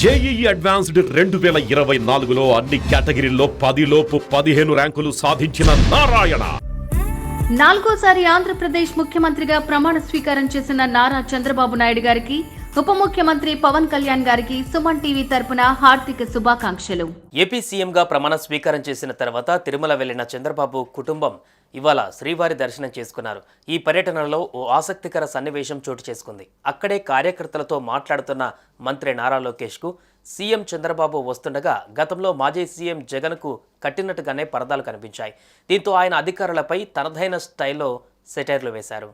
JEE advanced రెండు వేల ఇరవై నాలుగులో అన్ని కేటగిరీల్లో పదిలోపు పదిహేను ర్యాంకులు సాధించిన నారాయణ. నాలుగోసారి ఆంధ్రప్రదేశ్ ముఖ్యమంత్రిగా ప్రమాణ స్వీకారం చేసిన నారా చంద్రబాబు నాయుడు గారికి ఉప ముఖ్యమంత్రి పవన్ కళ్యాణ్ గారికి సుమన్ టీవీ తరపున హార్దిక శుభాకాంక్షలు. ఏపీ సీఎంగా ప్రమాణ స్వీకారం చేసిన తర్వాత తిరుమల వెళ్ళిన చంద్రబాబు కుటుంబం ఇవాళ శ్రీవారి దర్శనం చేసుకున్నారు. ఈ పర్యటనలో ఓ ఆసక్తికర సన్నివేశం చోటు చేసుకుంది. అక్కడే కార్యకర్తలతో మాట్లాడుతున్న మంత్రి నారా లోకేష్కు సీఎం చంద్రబాబు వస్తుండగా గతంలో మాజీ సీఎం జగన్కు కట్టినట్టుగానే పరదాలు కనిపించాయి. దీంతో ఆయన అధికారులపై తనదైన స్టైల్లో సెటైర్లు వేశారు.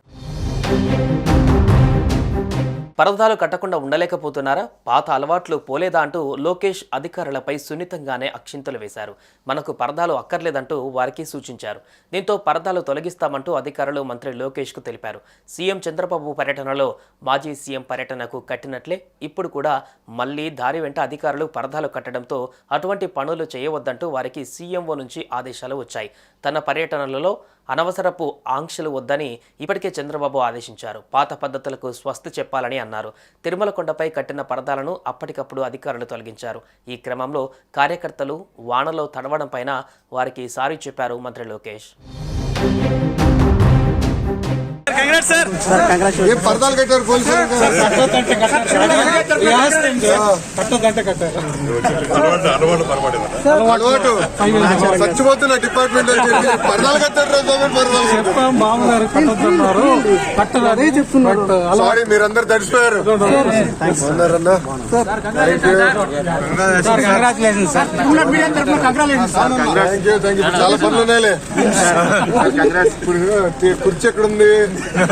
పరదాలు కట్టకుండా ఉండలేకపోతున్నారా? పాత అలవాట్లు పోలేదా అంటూ లోకేష్ అధికారులపై సున్నితంగానే అక్షింతలు వేశారు. మనకు పరదాలు అక్కర్లేదంటూ వారికి సూచించారు. దీంతో పరదాలు తొలగిస్తామంటూ అధికారులు మంత్రి లోకేష్కు తెలిపారు. సీఎం చంద్రబాబు పర్యటనలో మాజీ సీఎం పర్యటనకు కట్టినట్లే ఇప్పుడు కూడా మళ్ళీ దారి వెంట అధికారులు పరదాలు కట్టడంతో అటువంటి పనులు చేయవద్దంటూ వారికి సీఎంఓ నుంచి ఆదేశాలు వచ్చాయి. తన పర్యటనలలో అనవసరపు ఆంక్షలు వద్దని ఇప్పటికే చంద్రబాబు ఆదేశించారు. పాత పద్ధతులకు స్వస్తి చెప్పాలని అన్నారు. తిరుమల కొండపై కట్టిన పరదాలను అప్పటికప్పుడు అధికారులు తొలగించారు. ఈ క్రమంలో కార్యకర్తలు వానలో తడవడం పైన వారికి సారీ చెప్పారు మంత్రి లోకేష్. ఏం పరదాలు కట్టారు పోలీసులు అలవాటు చచ్చిపోతున్న డిపార్ట్మెంట్ చెప్పి పరదాలు కట్టారు కట్టదని చెప్తున్నారు. సారీ మీరందరు తడిసిపోయారు. యూ చాలా పనులు ఉన్నాయిలే. కుర్చీ ఎక్కడ ఉంది